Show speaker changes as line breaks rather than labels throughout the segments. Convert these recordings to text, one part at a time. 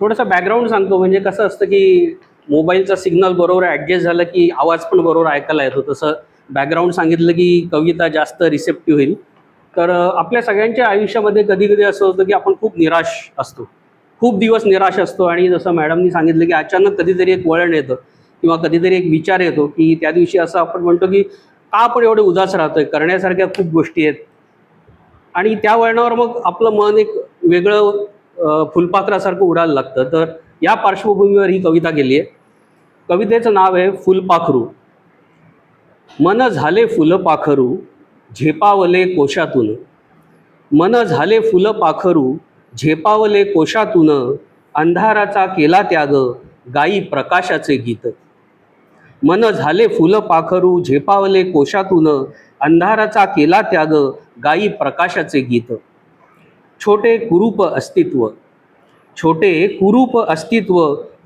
थोडंसं बॅकग्राऊंड सांगतो. म्हणजे कसं असतं की मोबाईलचा सिग्नल बरोबर ॲडजस्ट झालं की आवाज पण बरोबर ऐकायला येतो. तसं बॅकग्राऊंड सांगितलं की कविता जास्त रिसेप्टिव्ह होईल. तर आपल्या सगळ्यांच्या आयुष्यामध्ये कधी कधी असं होतं की आपण खूप निराश असतो. खूप दिवस निराश असतो आणि जसं मॅडमनी सांगितलं की अचानक कधीतरी एक वळण येतं किंवा कधीतरी एक विचार येतो की त्या दिवशी असं आपण म्हणतो की का आपण एवढे उदास राहतोय? करण्यासारख्या खूप गोष्टी आहेत. आणि त्या वळणावर मग आपलं मन एक वेगळं फुलपाखरासारखं उडायला लागतं. तर या पार्श्वभूमीवर ही कविता गेली आहे. कवितेचं नाव आहे फुलपाखरू. मन झाले फुलपाखरू झेपावले कोशातून. मन झाले फुलपाखरू झेपावले कोशातून. अंधाराचा केला त्याग गाई प्रकाशाचे गीत. मन झाले फुलपाखरू झेपावले कोशातून. अंधाराचा केला त्याग गाई प्रकाशाचे गीत. छोटे कुरूप अस्तित्व. छोटे कुरूप अस्तित्व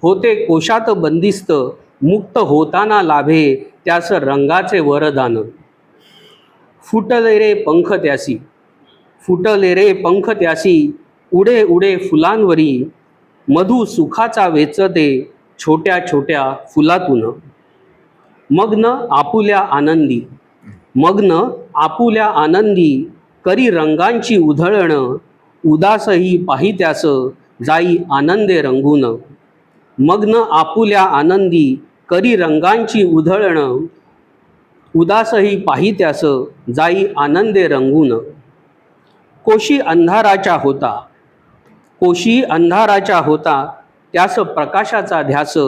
होते कोशात बंदिस्त मुक्त होताना लाभे त्यास रंगाचे वरदान. फुटले रे पंख त्यासी फुटले रे पंख त्यासी उडे उडे फुलांवरी मधु सुखाचा वेचते छोट्या छोट्या फुलातून. मग्न आपुल्या आनंदी मग्न आपुल्या आनंदी करी रंगांची उधळण उदासही पाहित्यास जाई आनंदे रंगून. मग्न आपुल्या आनंदी करी रंगांची उधळण. उदासही पाहित्यास जाई आनंदे रंगून. कोशी अंधाराच्या होता. कोशी अंधाराच्या होता त्यास प्रकाशाचा ध्यास.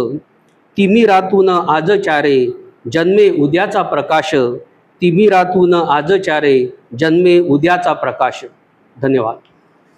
तिमिरातून आजचारे जन्मे उद्याचा प्रकाश. तिमिरातून आजचारे जन्मे उद्याचा प्रकाश. धन्यवाद.